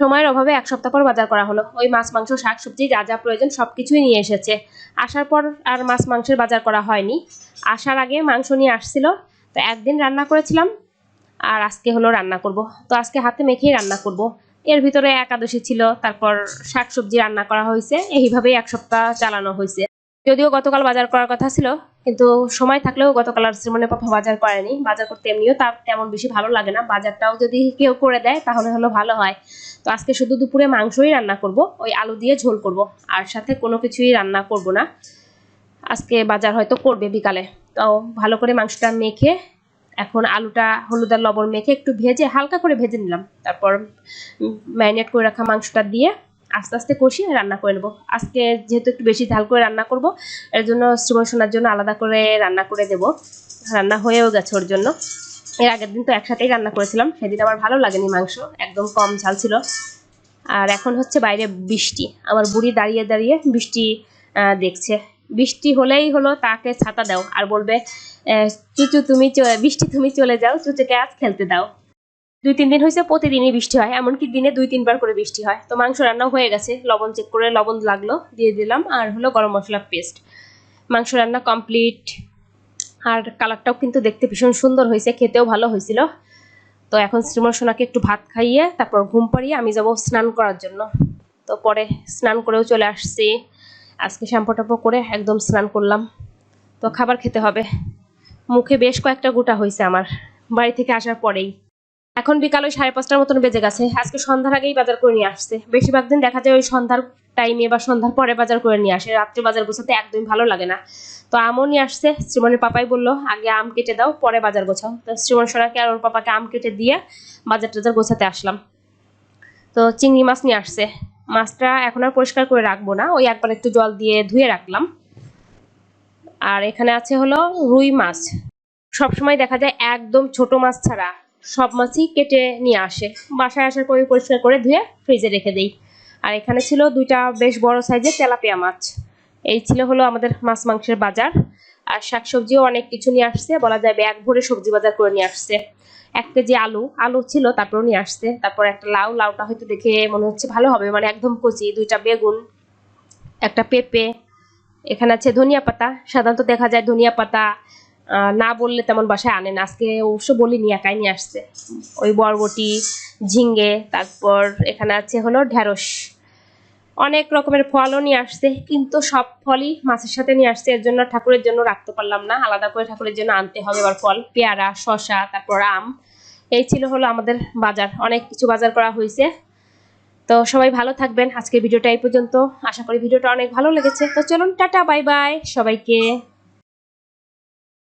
সময়ের অভাবে এক সপ্তাহ পর বাজার করা হলো। ওই মাছ, মাংস, শাক, সবজি, যা যা প্রয়োজন সব কিছুই নিয়ে এসেছে। আসার পর আর মাছ, মাংসের বাজার করা হয়নি। আসার আগে মাংস নিয়ে আসছিল। তো একদিন রান্না করেছিলাম আর আজকে হলো রান্না করব। তো আজকে হাতে মেখেই রান্না করব। এর ভিতরে একাদশী ছিল, তারপর শাক সবজি রান্না করা হয়েছে। এইভাবেই এক সপ্তাহ চালানো হয়েছে। যদিও গতকাল বাজার করার কথা ছিল কিন্তু সময় থাকলেও গতকাল আর শ্রীমনের পাপা বাজার করেনি। বাজার করতে এমনিও তার তেমন বেশি ভালো লাগে না। বাজারটাও যদি কেউ করে দেয়, তাহলে হলো ভালো হয়। তো আজকে শুধু দুপুরে মাংসই রান্না করব, ওই আলু দিয়ে ঝোল করব। আর সাথে কোনো কিছুই রান্না করব না। আজকে বাজার হয়তো করবে বিকালে। তো ভালো করে মাংসটা মেখে, এখন আলুটা হলুদ আর লবণ মেখে একটু ভেজে, হালকা করে ভেজে নিলাম। তারপর ম্যারিনেট করে রাখা মাংসটা দিয়ে আস্তে আস্তে কষিয়ে রান্না করে নেব। আজকে যেহেতু একটু বেশি ঝাল করে রান্না করব, এর জন্য শ্রীমন সোনার জন্য আলাদা করে রান্না করে দেব। রান্না হয়েও গেছে ওর জন্য। এর আগের দিন তো একসাথেই রান্না করেছিলাম, সেদিন আমার ভালো লাগেনি মাংস, একদম কম ঝাল ছিল। আর এখন হচ্ছে বাইরে বৃষ্টি, আমার বুড়ি দাঁড়িয়ে দাঁড়িয়ে বৃষ্টি দেখছে। বৃষ্টি হলেই হলো তাকে ছাতা দাও আর বলবে চুচু তুমি বৃষ্টি তুমি চলে যাও, চুচুকে আজ খেলতে দাও। দুই তিন দিন হয়েছে প্রতিদিনই বৃষ্টি হয়। এমনকি দিনে দুই তিনবার করে বৃষ্টি হয়। তো মাংস রান্নাও হয়ে গেছে। লবণ চেক করে লবণ লাগল, দিয়ে দিলাম। আর হলো গরম মশলা পেস্ট মাংস রান্না কমপ্লিট আর কালারটাও কিন্তু দেখতে ভীষণ সুন্দর হয়েছে। খেতেও ভালো হয়েছিল। তো এখন শ্রীমন সোনাকে একটু ভাত খাইয়ে, তারপর ঘুম পাড়িয়ে আমি যাব স্নান করার জন্য। তো পরে স্নান করেও চলে আসছি। আজকে শ্যাম্পু টাম্পু করে একদম স্নান করলাম। তো খাবার খেতে হবে। মুখে বেশ কয়েকটা গোটা হয়েছে আমার। বাড়ি থেকে আসার পরেই। এখন বিকাল ওই সাড়ে পাঁচটার মতন বেজে গেছে। আজকে সন্ধ্যার আগেই বাজার করে নিয়ে আসছে। বেশিরভাগ দিন দেখা যায় ওই সন্ধ্যার টাইমে বা সন্ধ্যার পরে বাজার করে নিয়ে আসে। রাত্রে বাজার গোছাতে একদমই ভালো লাগে না। তো আমও নিয়ে আসছে। শ্রীমনের পাপাই বলল, আগে আম কেটে দাও, পরে বাজার গোছাও। তো শ্রীমন সোনাকে আর ওর পাপাকে আম কেটে দিয়ে বাজার টাজার গোছাতে আসলাম। তো চিংড়ি মাছ নিয়ে আসছে। মাছটা এখন আর পরিষ্কার করে রাখব না। ওই একবার একটু জল দিয়ে ধুয়ে রাখলাম। আর এখানে আছে হলো রুই মাছ। সবসময় দেখা যায় একদম ছোট মাছ ছাড়া সব মাছই কেটে নিয়ে আসে। বাসায় আসার পরে পরিষ্কার করে ধুয়ে ফ্রিজে রেখে দেই। আর এখানে ছিল দুইটা বেশ বড় সাইজের তেলাপিয়া মাছ। এই ছিল হলো আমাদের মাছ মাংসের বাজার। আর শাকসবজিও অনেক কিছু নিয়ে আসছে, বলা যায় ব্যাগ ভরে সবজি বাজার করে নিয়ে আসছে। এক কেজি আলু আলু ছিল তারপর নিয়ে আসছে। তারপর একটা লাউ, লাউটা হয়তো দেখে মনে হচ্ছে ভালো হবে মানে একদম কচি, দুইটা বেগুন, একটা পেঁপে, এখানে আছে ধনিয়া পাতা। সাধারণত দেখা যায় ধনিয়া পাতা না বললে তেমন বাসায় আনে না। আজকে অবশ্য বলিনি, একাই নিয়ে আসছে। ওই বরবটি, ঝিঙ্গে, তারপর এখানে আছে হলো ঢ্যাঁড়স অনেক রকমের ফলও নিয়ে আসছে, কিন্তু সব ফলই মাছের সাথে নিয়ে আসছে। এর জন্য ঠাকুরের জন্য রাখতে পারলাম না। আলাদা করে ঠাকুরের জন্য আনতে হবে এবার ফল। পেয়ারা, শসা, তারপর আম। এই ছিল হলো আমাদের বাজার। অনেক কিছু বাজার করা হয়েছে। তো সবাই ভালো থাকবেন। আজকের ভিডিওটা এই পর্যন্ত। আশা করি ভিডিওটা অনেক ভালো লেগেছে। তো চলুন, টাটা, বাই বাই সবাইকে।